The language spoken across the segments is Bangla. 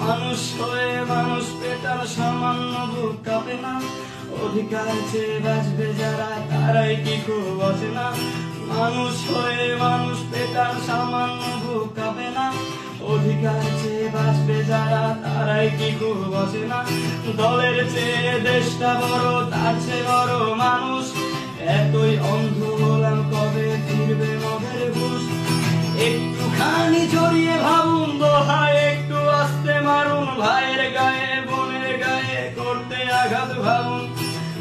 মানুষ হয়ে মানুষ পেটার সামান্য বুক কাঁপে না। অধিকার চেয়ে বাঁচবে যারা, তারাই কি খুব বসে না মানুষ হয়ে মানুষ পেটার সামান্য বুক কাঁপে না। অধিকার চেয়ে বাঁচবে যারা, তারাই কি খুব বসে না দলের চেয়ে দেশটা বড়, তার চেয়ে বড় মানুষ। একটুখানি জড়িয়ে ভাবুন দোহায় একটু আস্তে মারুন ভাইয়ের গায়ে, বোনের গায়ে করতে আঘাত ভাবুন।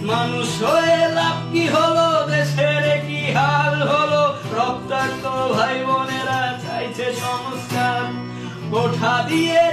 মানুষ হয়ে লাভ কি হলো? দেশের কি হাল হলো? রক্তাক্ত ভাই বোনেরা চাইছে সংস্কার। কোঠা দিয়ে